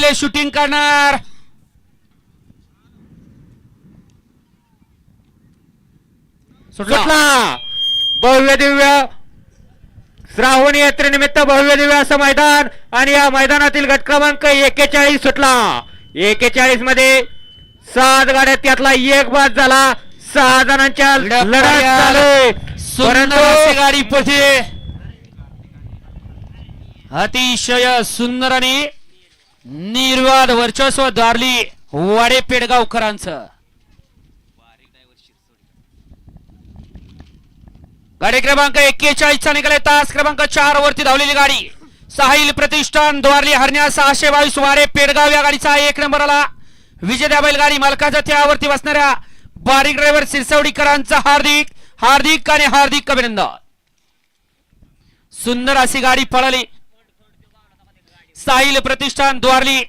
गेले शूटिंग करणार. सुटला. भव्य दिव्य श्रावण यात्रेनिमित्त भव्य दिव्य असं मैदान आणि या मैदानातील गट क्रमांक एकेचाळीस सुटला. एकेचाळीसमध्ये सात गाड्या त्यातला एक बाद झाला. सहा जणांच्या परंतु गाडी अतिशय सुंदर आणि निर्वाद वर्चस्व दारली वाडे पेडगावकरांचं. गाडी क्रमांक एक्केचाळीस चा निघाले तास क्रमांक चार वरती धावलेली गाडी. साहिल प्रतिष्ठान द्वारली हरण्या सहाशे बावीस वारे पेडगाव या गाडीचा एक नंबर आला विजय बैलगाडी मालकाचा त्यावरती बसणाऱ्या बारीक ड्रायव्हर सिरसवडीकरांचा हार्दिक हार्दिक आणि हार्दिक अभिनंदन. सुंदर अशी गाडी पळाली. साहिल प्रतिष्ठान द्वारली